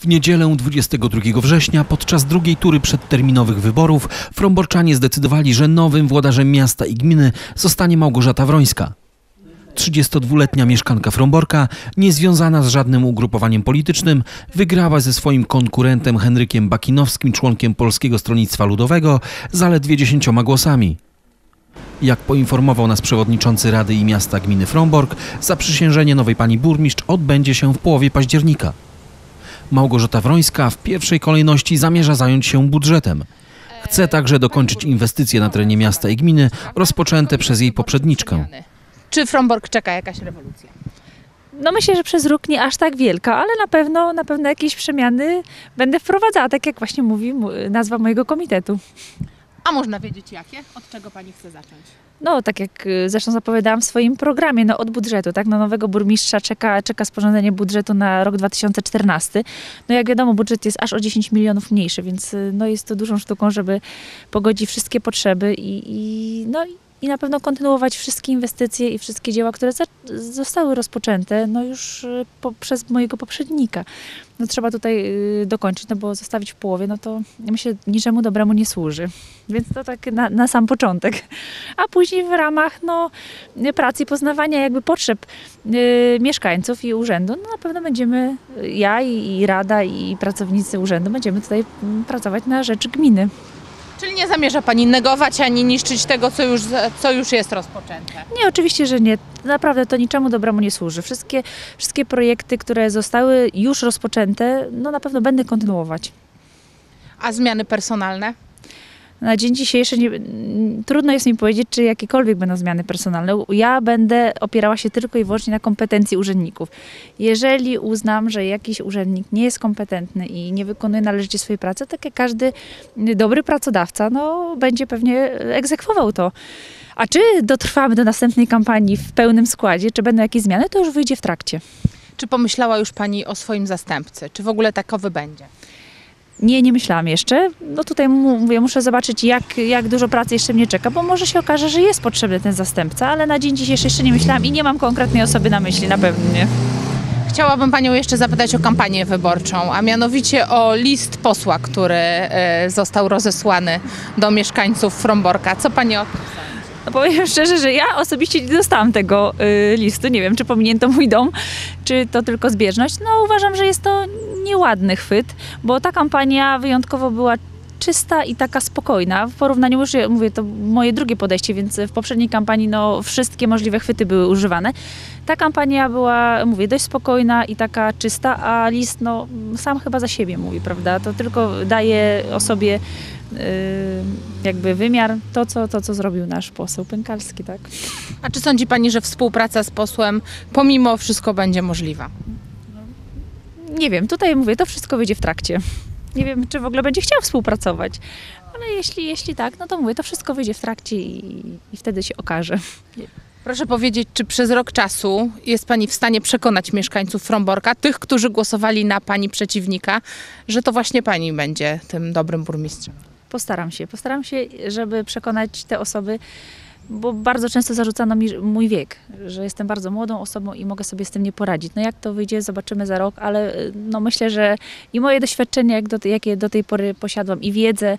W niedzielę 22 września podczas drugiej tury przedterminowych wyborów Fromborczanie zdecydowali, że nowym włodarzem miasta i gminy zostanie Małgorzata Wrońska. 32-letnia mieszkanka Fromborka, niezwiązana z żadnym ugrupowaniem politycznym, wygrała ze swoim konkurentem Henrykiem Bakinowskim, członkiem Polskiego Stronnictwa Ludowego, zaledwie 10 głosami. Jak poinformował nas przewodniczący Rady i Miasta Gminy Frombork, zaprzysiężenie nowej pani burmistrz odbędzie się w połowie października. Małgorzata Wrońska w pierwszej kolejności zamierza zająć się budżetem. Chce także dokończyć inwestycje na terenie miasta i gminy rozpoczęte przez jej poprzedniczkę. Czy Fromborg czeka jakaś rewolucja? No myślę, że przez róg nie aż tak wielka, ale na pewno, na pewno jakieś przemiany będę wprowadzała, tak jak właśnie mówi nazwa mojego komitetu. A można wiedzieć jakie? Od czego pani chce zacząć? No, tak jak y, zresztą zapowiadałam w swoim programie, no od budżetu, tak, na nowego burmistrza czeka, czeka sporządzenie budżetu na rok 2014. No jak wiadomo, budżet jest aż o 10 milionów mniejszy, więc y, no jest to dużą sztuką, żeby pogodzić wszystkie potrzeby i, i no i na pewno kontynuować wszystkie inwestycje i wszystkie dzieła, które zostały rozpoczęte, no już y, po, przez mojego poprzednika. No trzeba tutaj y, dokończyć, no bo zostawić w połowie, no to myślę, niczemu dobremu nie służy. Więc to tak na, na sam początek. A później w ramach no, pracy i poznawania jakby potrzeb y, mieszkańców i urzędu, no na pewno będziemy, y, ja i, i Rada i pracownicy urzędu będziemy tutaj mm, pracować na rzecz gminy. Czyli nie zamierza pani negować ani niszczyć tego, co już, co już jest rozpoczęte? Nie, oczywiście, że nie. Naprawdę to niczemu dobremu nie służy. Wszystkie, wszystkie projekty, które zostały już rozpoczęte, no na pewno będę kontynuować. A zmiany personalne? Na dzień dzisiejszy nie, trudno jest mi powiedzieć, czy jakiekolwiek będą zmiany personalne. Ja będę opierała się tylko i wyłącznie na kompetencji urzędników. Jeżeli uznam, że jakiś urzędnik nie jest kompetentny i nie wykonuje należycie swojej pracy, tak jak każdy dobry pracodawca, no, będzie pewnie egzekwował to. A czy dotrwamy do następnej kampanii w pełnym składzie, czy będą jakieś zmiany, to już wyjdzie w trakcie. Czy pomyślała już pani o swoim zastępcy? Czy w ogóle takowy będzie? Nie, nie myślałam jeszcze. No tutaj mówię, muszę zobaczyć, jak, jak dużo pracy jeszcze mnie czeka, bo może się okaże, że jest potrzebny ten zastępca, ale na dzień dzisiejszy jeszcze nie myślałam i nie mam konkretnej osoby na myśli, na pewno nie. Chciałabym panią jeszcze zapytać o kampanię wyborczą, a mianowicie o list posła, który e, został rozesłany do mieszkańców Fromborka. Co pani o tym? Powiem szczerze, że ja osobiście nie dostałam tego y, listu. Nie wiem, czy powinien to mój dom, czy to tylko zbieżność. No uważam, że jest to nieładny chwyt, bo ta kampania wyjątkowo była czysta i taka spokojna. W porównaniu już, ja mówię, to moje drugie podejście, więc w poprzedniej kampanii no, wszystkie możliwe chwyty były używane. Ta kampania była, mówię, dość spokojna i taka czysta, a list no, sam chyba za siebie mówi, prawda? To tylko daje osobie jakby wymiar to co, to, co zrobił nasz poseł Pękalski, tak? A czy sądzi pani, że współpraca z posłem pomimo wszystko będzie możliwa? Nie wiem, tutaj mówię, to wszystko wyjdzie w trakcie. Nie wiem, czy w ogóle będzie chciał współpracować, ale jeśli, jeśli tak, no to mówię, to wszystko wyjdzie w trakcie i, i wtedy się okaże. Proszę powiedzieć, czy przez rok czasu jest Pani w stanie przekonać mieszkańców Fromborka, tych, którzy głosowali na Pani przeciwnika, że to właśnie Pani będzie tym dobrym burmistrzem? Postaram się, postaram się, żeby przekonać te osoby, bo bardzo często zarzucano mi mój wiek, że jestem bardzo młodą osobą i mogę sobie z tym nie poradzić. No jak to wyjdzie, zobaczymy za rok, ale y, no myślę, że i moje doświadczenie, jak do, jakie do tej pory posiadłam i wiedzę,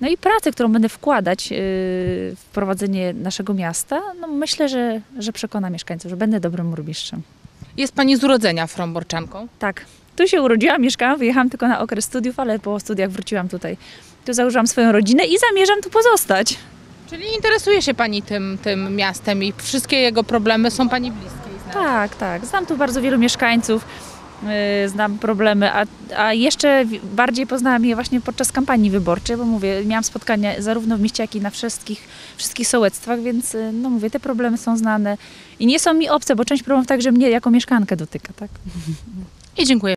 no i pracę, którą będę wkładać yy, w prowadzenie naszego miasta, no myślę, że, że przekona mieszkańców, że będę dobrym burmistrzem. Jest Pani z urodzenia Fromborczanką? Tak. Tu się urodziłam, mieszkałam, wyjechałam tylko na okres studiów, ale po studiach wróciłam tutaj. Tu założyłam swoją rodzinę i zamierzam tu pozostać. Czyli interesuje się Pani tym, tym miastem i wszystkie jego problemy są Pani bliskie. Tak, tak. Znam tu bardzo wielu mieszkańców, yy, znam problemy, a, a jeszcze bardziej poznałam je właśnie podczas kampanii wyborczej, bo mówię, miałam spotkania zarówno w mieście, jak i na wszystkich, wszystkich sołectwach, więc yy, no mówię, te problemy są znane i nie są mi obce, bo część problemów także mnie jako mieszkankę dotyka, tak? I dziękuję.